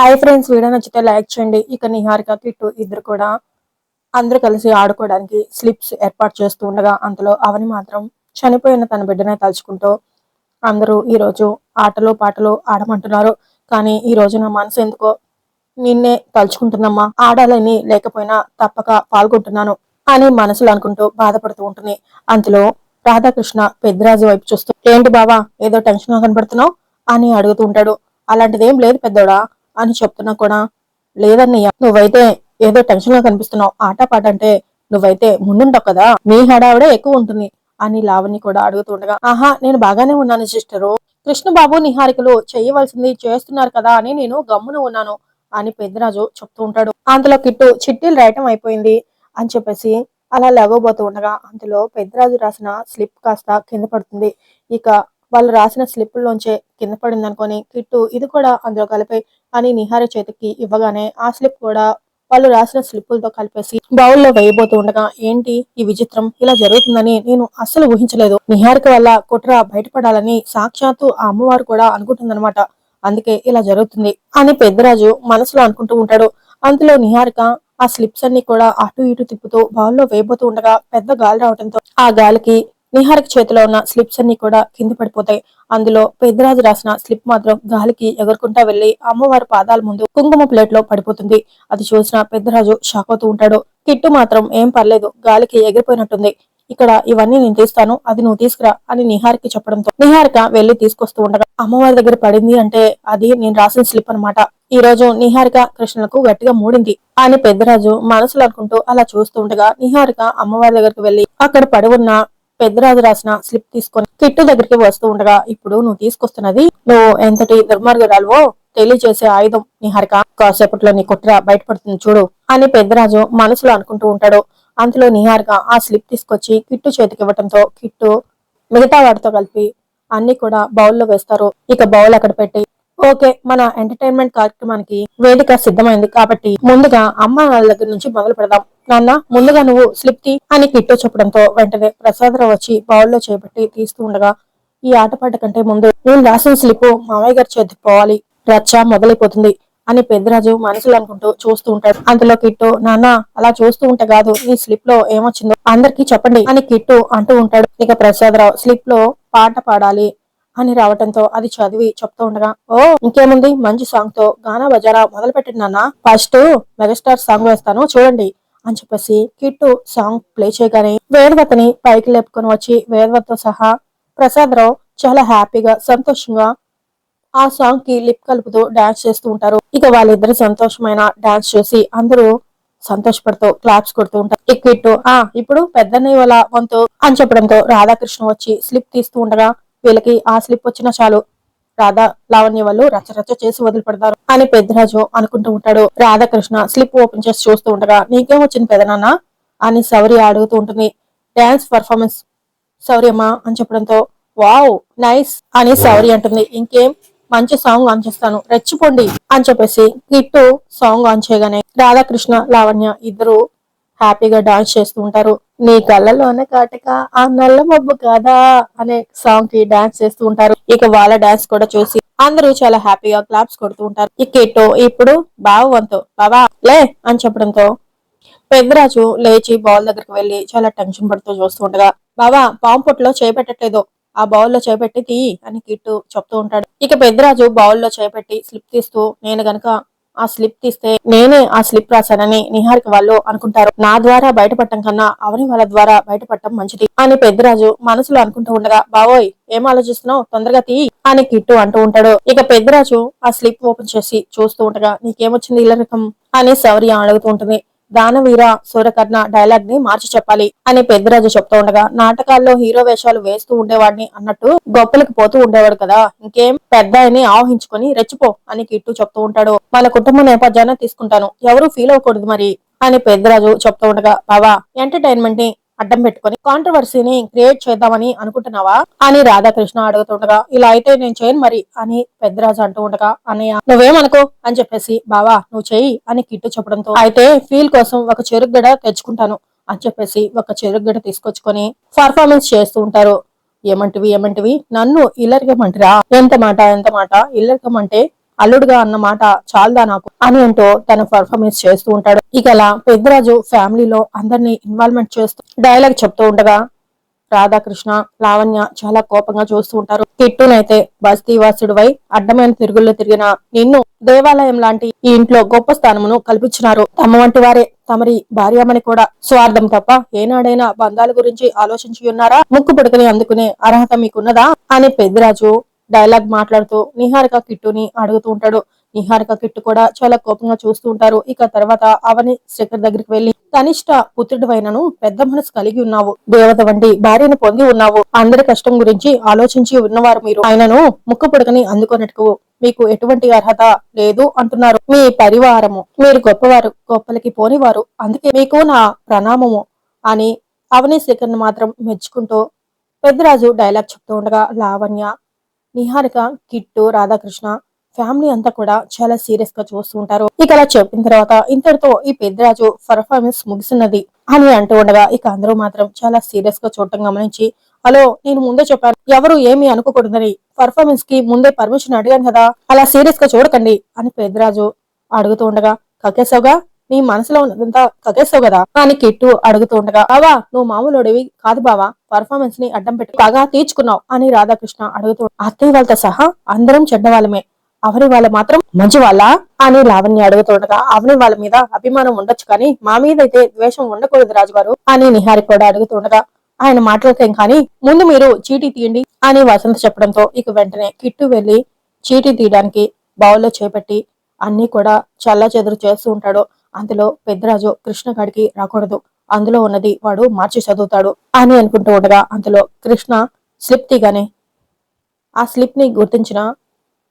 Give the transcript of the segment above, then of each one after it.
Hi friends video నచ్చితే like చేయండి. ఇక నిహారిక కిట్టు ఇద్దరు కూడా అందరూ కలిసి ఆడుకోవడానికి స్లిప్స్ ఏర్పాటు చేస్తూ ఉండగా అందులో అవని మాత్రం చనిపోయిన తన బిడ్డనే తలుచుకుంటూ అందరూ ఈ రోజు ఆటలు పాటలు ఆడమంటున్నారు. కానీ ఈ రోజు నా మనసు ఎందుకో నిన్నే తలుచుకుంటుందమ్మా. ఆడాలని లేకపోయినా తప్పక పాల్గొంటున్నాను అని మనసులో అనుకుంటూ బాధపడుతూ ఉంటుంది. అందులో రాధాకృష్ణ పెద్దరాజు వైపు చూస్తూ ఏంటి బావా ఏదో టెన్షన్గా కనబడుతున్నావు? అని అడుగుతూ ఉంటాడు. అలాంటిదేం లేదు పెద్దోడా అని చెప్తున్నా కూడా లేదన్నయ్య నువ్వైతే ఏదో టెన్షన్లో కనిపిస్తున్నావు ఆట పాట అంటే నువ్వైతే ముందుంటావు కదా మీ హడావిడే ఎక్కువ ఉంటుంది అని లావణ్య కూడా అడుగుతూ ఉండగా ఆహా నేను బాగానే ఉన్నాను సిస్టరు. కృష్ణబాబు నిహారికలు చేయవలసింది చేస్తున్నారు కదా అని నేను గమ్మున ఉన్నాను అని పెద్దరాజు చెప్తూ ఉంటాడు. అందులో కిట్టు చిట్టీలు రాయటం అయిపోయింది అని చెప్పేసి అలా లేవబోతూ ఉండగా అందులో పెద్దరాజు రాసిన స్లిప్ కాస్త కింద పడుతుంది. ఇక వాళ్ళు రాసిన స్లిప్పుల్లోంచే కింద పడింది అనుకొని కిట్టు ఇది కూడా అందులో కలిపే అని నిహార చేతికి ఇవ్వగానే ఆ స్లిప్ కూడా వాళ్ళు రాసిన స్లిప్పులతో కలిపేసి బౌల్లో వేయబోతూ ఉండగా ఏంటి ఈ విచిత్రం? ఇలా జరుగుతుందని నేను అస్సలు ఊహించలేదు. నిహారిక వల్ల కుట్ర బయటపడాలని సాక్షాత్తు ఆ అమ్మవారు కూడా అనుకుంటుందన్నమాట. అందుకే ఇలా జరుగుతుంది అని పెద్దరాజు మనసులో అనుకుంటూ ఉంటాడు. అందులో నిహారిక ఆ స్లిప్స్ అన్ని కూడా అటు ఇటు తిప్పుతూ బౌల్లో వేయబోతూ ఉండగా పెద్ద గాలి రావడంతో ఆ గాలికి నిహారిక చేతిలో ఉన్న స్లిప్స్ అన్ని కూడా కింద పడిపోతాయి. అందులో పెద్దరాజు రాసిన స్లిప్ మాత్రం గాలికి ఎగురుకుంటా వెళ్ళి అమ్మవారి పాదాల ముందు కుంకుమ ప్లేట్లో పడిపోతుంది. అది చూసిన పెద్దరాజు షాక్ అవుతూ ఉంటాడు. కిట్టు మాత్రం ఏం పర్లేదు గాలికి ఎగిరిపోయినట్టుంది. ఇక్కడ ఇవన్నీ నేను తీస్తాను అది నువ్వు తీసుకురా అని నిహారికి చెప్పడంతో నిహారిక వెళ్ళి తీసుకొస్తూ ఉండగా అమ్మవారి దగ్గర పడింది అంటే అది నేను రాసిన స్లిప్ అన్నమాట. ఈ రోజు నిహారిక కృష్ణులకు గట్టిగా మూడింది అని పెద్దరాజు మనసులు అనుకుంటూ అలా చూస్తూ ఉండగా నిహారిక అమ్మవారి దగ్గరికి వెళ్ళి అక్కడ పడి ఉన్న పెద్దరాజు రాసిన స్లిప్ తీసుకొని కిట్టు దగ్గరికి వస్తూ ఉండగా ఇప్పుడు నువ్వు తీసుకొస్తున్నది నువ్వు ఎంతటి దుర్మార్గురాలువో తెలియజేసే ఆయుధం నిహారిక కాసేపట్లో నీ కుట్ర బయటపడుతుంది చూడు అని పెద్దరాజు మనసులో అనుకుంటూ ఉంటాడు. అంతలో నిహారిక ఆ స్లిప్ తీసుకొచ్చి కిట్టు చేతికి ఇవ్వటంతో కిట్టు మిగతా వాటితో కలిపి అన్ని కూడా బౌల్లో వేస్తారు. ఇక బౌల్ అక్కడ పెట్టి ఓకే మన ఎంటర్టైన్మెంట్ కార్యక్రమానికి వేదిక సిద్ధమైంది కాబట్టి ముందుగా అమ్మ వాళ్ళ దగ్గర నుంచి మొదలు పెడదాం. నాన్న ముందుగా నువ్వు స్లిప్ తీ అని కిట్టు చెప్పడంతో వెంటనే ప్రసాదరావు వచ్చి బౌల్లో చేపట్టి తీస్తూ ఉండగా ఈ ఆటపాట కంటే ముందు నేను రాసిన స్లిప్ మామయ్య గారి చేతికి పోవాలి రచ్చ మొదలైపోతుంది అని పెద్దరాజు మనసులో అనుకుంటూ చూస్తూ ఉంటాడు. అందులో కిట్టు నాన్న అలా చూస్తూ ఉంటే కాదు ఈ స్లిప్లో ఏమొచ్చిందో అందరికీ చెప్పండి అని కిట్టు అంటూ ఉంటాడు. ఇక ప్రసాదరావు స్లిప్లో పాట పాడాలి అని రావటంతో అది చదివి చెప్తూ ఉండగా ఓ ఇంకేముంది? మంచి సాంగ్తో గానా బజారా మొదలు పెట్టిన నాన్న. ఫస్ట్ మెగాస్టార్ సాంగ్ వేస్తాను చూడండి. అని చెప్పేసి కిట్టు సాంగ్ ప్లే చేయగానే వేదవతని పైకి లేపుకొని వచ్చి వేదవతతో సహా ప్రసాదరావు చాలా హ్యాపీగా సంతోషంగా ఆ సాంగ్కి లిప్ కలుపుతూ డాన్స్ చేస్తూ ఉంటారు. ఇక వాళ్ళిద్దరు సంతోషమైన డాన్స్ చేసి అందరూ సంతోషపడుతూ క్లాప్స్ కొడుతూ ఉంటారు. ఇక్కిట్టు ఆ ఇప్పుడు పెద్దన్నయ్య వాళ్ళ వంతు అని చెప్పడంతో రాధాకృష్ణ వచ్చి స్లిప్ తీస్తూ ఉండగా వీళ్ళకి ఆ స్లిప్ వచ్చినా చాలు. రాధా లావణ్య వాళ్ళు రచరచ చేసి వదిలిపెడతారు అని పెద్దరాజు అనుకుంటూ ఉంటాడు. రాధాకృష్ణ స్లిప్ ఓపెన్ చేసి చూస్తూ ఉండగా నీకేం వచ్చింది పెదనాన్న? అని సౌరి అడుగుతూ ఉంటుంది. డాన్స్ పర్ఫార్మెన్స్ శౌర్యమ్మ అని చెప్పడంతో వావ్ నైస్ అని శౌరి అంటుంది. ఇంకేం? మంచి సాంగ్ ఆన్ చేస్తాను. రెచ్చిపోండి అని చెప్పేసి కిట్టు సాంగ్ ఆన్ చేయగానే రాధాకృష్ణ లావణ్య ఇద్దరు హ్యాపీగా డాన్స్ చేస్తూ ఉంటారు. నీ కళ్ళలోనే కాటక ఆ నల్ల మబ్బు కాదా అనే సాంగ్కి డాన్స్ చేస్తూ ఉంటారు. ఇక వాళ్ళ డాన్స్ కూడా చూసి అందరూ చాలా హ్యాపీగా క్లాప్స్ కొడుతూ ఉంటారు. ఇక కిట్టు ఇప్పుడు బావంతో బావా లే అని చెప్పడంతో పెద్దరాజు లేచి బౌల్ దగ్గరికి వెళ్ళి చాలా టెన్షన్ పడుతూ చూస్తూ ఉండగా బావా పాము పొట్టులో చేపెట్టట్లేదు ఆ బౌల్లో చేపెట్టి తీయి అని కిట్టు చెప్తూ ఉంటాడు. ఇక పెద్దరాజు బౌల్లో చేపెట్టి స్లిప్ తీస్తూ నేను గనక ఆ స్లిప్ తీస్తే నేనే ఆ స్లిప్ రాశానని నిహారిక వాళ్ళు అనుకుంటారు. నా ద్వారా బయటపడటం కన్నా అవని వాళ్ళ ద్వారా బయటపడటం మంచిది అని పెద్దరాజు మనసులో అనుకుంటూ ఉండగా బావోయ్ ఏం ఆలోచిస్తున్నావు? తొందరగా తీ అని కిట్టు అంటూ ఉంటాడు. ఇక పెద్దరాజు ఆ స్లిప్ ఓపెన్ చేసి చూస్తూ ఉండగా నీకేమొచ్చింది ఇలా రకం? అని శౌర్య అడుగుతూ ఉంటుంది. దానవీర సూరకర్ణ డైలాగ్ని మార్చి చెప్పాలి అని పెద్దరాజు చెప్తూ ఉండగా నాటకాల్లో హీరో వేషాలు వేస్తూ ఉండేవాడిని అన్నట్టు గొప్పలకు పోతూ ఉండేవాడు కదా. ఇంకేం? పెద్ద ఆయన్ని ఆవహించుకొని రెచ్చిపో అని కిట్టు చెప్తూ ఉంటాడు. మన కుటుంబ నేపథ్యాన్ని తీసుకుంటాను. ఎవరు ఫీల్ అవ్వకూడదు మరి అని పెద్దరాజు చెప్తూ ఉండగా బావా ఎంటర్టైన్మెంట్ని అడ్డం పెట్టుకుని కాంట్రవర్సీని క్రియేట్ చేద్దామని అనుకుంటున్నావా? అని రాధాకృష్ణ అడుగుతుండగా ఇలా అయితే నేను చేయను మరి అని పెద్దరాజు అంటూ ఉండగా అన్నయ్య నువ్వేమనుకో అని చెప్పేసి బావా నువ్వు చెయ్యి అని కిట్టు చెప్పడంతో అయితే ఫీల్ కోసం ఒక చెరుగ్గడ తెచ్చుకుంటాను అని చెప్పేసి ఒక చెరుగ్గడ తీసుకొచ్చుకొని పర్ఫార్మెన్స్ చేస్తూ ఉంటారు. ఏమంటివి ఏమంటివి? నన్ను ఇల్లరికమంటిరా ఎంత మాట ఎంత మాట? ఇల్లరికమంటే అల్లుడుగా అన్నమాట చాలదా నాకు? అని అంటూ తన పర్ఫార్మెన్స్ చేస్తూ ఉంటాడు. ఇక అలా పెద్దరాజు ఫ్యామిలీలో అందరినీ ఇన్వాల్వ్మెంట్ చేస్తూ డైలాగ్ చెప్తూ ఉండగా రాధాకృష్ణ లావణ్య చాలా కోపంగా చూస్తూ ఉంటారు. కిట్టునైతే బస్తీవాసుడివై అడ్డమైన తిరుగుల్లో తిరిగిన నిన్ను దేవాలయం లాంటి ఈ ఇంట్లో గొప్ప స్థానమును కల్పించినారు. తమ వంటి వారే తమరి భార్యామని కూడా స్వార్థం తప్ప ఏనాడైనా బంధాల గురించి ఆలోచించి ఉన్నారా? ముక్కు పుడకని అందుకునే అర్హత మీకున్నదా? అని పెద్దరాజు డైలాగ్ మాట్లాడుతూ నిహారిక కిట్టుని అడుగుతూ ఉంటాడు. నిహారిక కిట్టు కూడా చాలా కోపంగా చూస్తూ ఉంటారు. ఇక తర్వాత అవని శేఖర్ దగ్గరికి వెళ్ళి కనిష్ట పుత్రుడివైనను పెద్ద మనసు కలిగి ఉన్నావు. దేవత వంటి భార్యను పొంది ఉన్నావు. అందరి కష్టం గురించి ఆలోచించి ఉన్నవారు మీరు. ఆయనను ముక్కు పుడకని అందుకున్నట్టు మీకు ఎటువంటి అర్హత లేదు అంటున్నారు. మీ పరివారము. మీరు గొప్పవారు. గొప్పలకి పోనివారు. అందుకే మీకు నా ప్రణామము అని అవని శేఖర్ని మాత్రం మెచ్చుకుంటూ పెద్దరాజు డైలాగ్ చెప్తూ ఉండగా లావణ్య నిహారిక కిట్టు రాధాకృష్ణ ఫ్యామిలీ అంతా కూడా చాలా సీరియస్గా చూస్తూ ఉంటారు. ఇక అలా చెప్పిన తర్వాత ఇంతటితో ఈ పెద్దరాజు పర్ఫార్మెన్స్ ముగిసినది అని అంటూ ఉండగా ఇక అందరూ మాత్రం చాలా సీరియస్గా చూడటం గమనించి హలో నేను ముందే చెప్పాను. ఎవరు ఏమి అనుకోకూడదని పర్ఫార్మెన్స్కి ముందే పర్మిషన్ అడిగాను కదా అలా సీరియస్గా చూడకండి అని పెద్దరాజు అడుగుతూ ఉండగా కకేశావుగా నీ మనసులో ఉన్నదంతా కకేసావు కదా? అని కిట్టు అడుగుతుండగా బావా నువ్వు మామూలుడివి కాదు బావా. పర్ఫార్మెన్స్ని అడ్డం పెట్టి. బాగా తీర్చుకున్నావు అని రాధాకృష్ణ అడుగుతూ అత్తయ్య వాళ్ళతో సహా అందరం చెడ్డవాళ్ళమే. అవని వాళ్ళ మాత్రం మంచి వాళ్ళ అని లావణ్య అడుగుతుండగా అవని వాళ్ళ మీద అభిమానం ఉండొచ్చు కానీ మా మీద అయితే ద్వేషం ఉండకూడదు రాజుగారు అని నిహారి కూడా అడుగుతుండగా ఆయన మాట్లాడతాం కానీ ముందు మీరు చీటీ తీయండి అని వసంత చెప్పడంతో ఇక వెంటనే కిట్టు వెళ్ళి చీటీ తీయడానికి బౌల్లో చేపట్టి అన్ని కూడా చల్ల చెదురు చేస్తూ ఉంటాడు. అందులో పెద్దరాజు కృష్ణగాడికి రాకూడదు. అందులో ఉన్నది వాడు మార్చి చదువుతాడు అని అనుకుంటూ ఉండగా అందులో కృష్ణ స్లిప్ తీగానే ఆ స్లిప్ని గుర్తించిన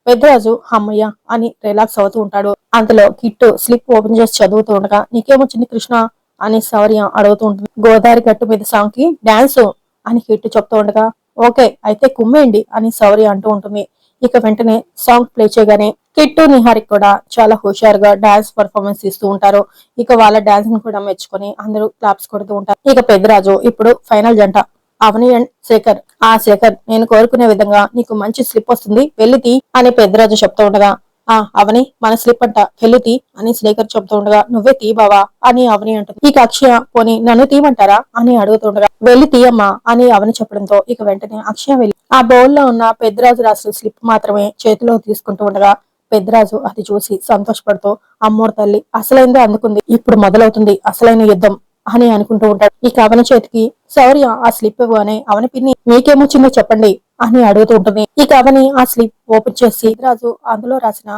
పెద్దరాజు అమ్మయ్య అని రిలాక్స్ అవుతూ ఉంటాడు. అందులో కిట్టు స్లిప్ ఓపెన్ చేసి చదువుతూ ఉండగా నీకేమొచ్చింది కృష్ణ? అని సౌర్య అడుగుతూ ఉంటుంది. గోదావరి గట్టు మీద సాంగ్కి డాన్స్ అని కిట్టు చెప్తూ ఉండగా ఓకే అయితే కుమ్మేయండి అని సౌర్య అంటూ ఉంటుంది. ఇక వెంటనే సాంగ్ ప్లే చేయగానే కిట్టు నిహారిక్ కూడా చాలా హుషారుగా డాన్స్ పర్ఫార్మెన్స్ ఇస్తూ ఉంటారు. ఇక వాళ్ళ డాన్స్ని కూడా మెచ్చుకొని అందరూ క్లాప్స్ కొడుతూ ఉంటారు. ఇక పెద్దరాజు ఇప్పుడు ఫైనల్ జంట. అవని అండ్ శేఖర్. ఆ శేఖర్ నేను కోరుకునే విధంగా నీకు మంచి స్లిప్ వస్తుంది వెళ్ళితి అని పెద్దరాజు చెప్తూ ఉండగా ఆ అవని మన స్లిప్ అంట వెళ్ళితి అని శేఖర్ చెప్తూ ఉండగా నువ్వే తీ బావా అని అవని అంటుంది. ఇక అక్షయ పోని నన్ను తీయమంటారా అని అడుగుతుండగా వెళ్ళి తీయమ్మా అని అవని చెప్పడంతో ఇక వెంటనే అక్షయ వెళ్ళి ఆ బౌల్లో ఉన్న పెద్దరాజు రాసిన స్లిప్ మాత్రమే చేతిలో తీసుకుంటూ ఉండగా పెద్దరాజు అది చూసి సంతోషపడుతూ అమ్మోరు తల్లి అసలైందే అందుకుంది. ఇప్పుడు మొదలవుతుంది అసలైన యుద్ధం అని అనుకుంటూ ఉంటాడు. ఈ అవని చేతికి శౌర్య ఆ స్లిప్ ఇవ్వగానే అవని పిన్ని మీకేమొచ్చిందో చెప్పండి అని అడుగుతూ ఉంటుంది. ఈ అవని ఆ స్లిప్ ఓపెన్ చేసి రాజు అందులో రాసిన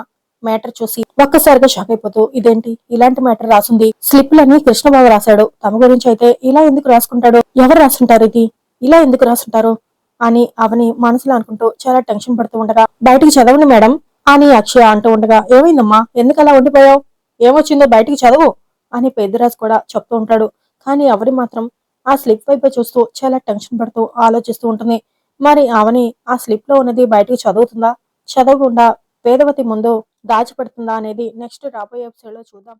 మ్యాటర్ చూసి ఒక్కసారిగా షాక్ అయిపోతూ ఇదేంటి? ఇలాంటి మ్యాటర్ రాసింది. స్లిప్ లని కృష్ణబాబు రాశాడు. తమ గురించి అయితే ఇలా ఎందుకు రాసుకుంటాడు? ఎవరు రాసుంటారు ఇది? ఇలా ఎందుకు రాసుంటారు? అని అవని మనసులో అనుకుంటూ చాలా టెన్షన్ పడుతూ ఉండగా బయటికి చదవండి మేడం. అని అక్షయ అంటూ ఉండగా ఏమైందమ్మా? ఎందుకు అలా ఉండిపోయావు? ఏమొచ్చిందో బయటికి చదువు అని పెద్దరాజు కూడా చెప్తూ ఉంటాడు. కానీ అవని మాత్రం ఆ స్లిప్ వైపు చూస్తూ చాలా టెన్షన్ పడుతూ ఆలోచిస్తూ ఉంటుంది. మరి అవని ఆ స్లిప్లో ఉన్నది బయటికి చదువుతుందా? చదవకుండా పేదవతి ముందు దాచిపెడుతుందా అనేది నెక్స్ట్ రాబోయే ఎపిసోడ్లో చూద్దాం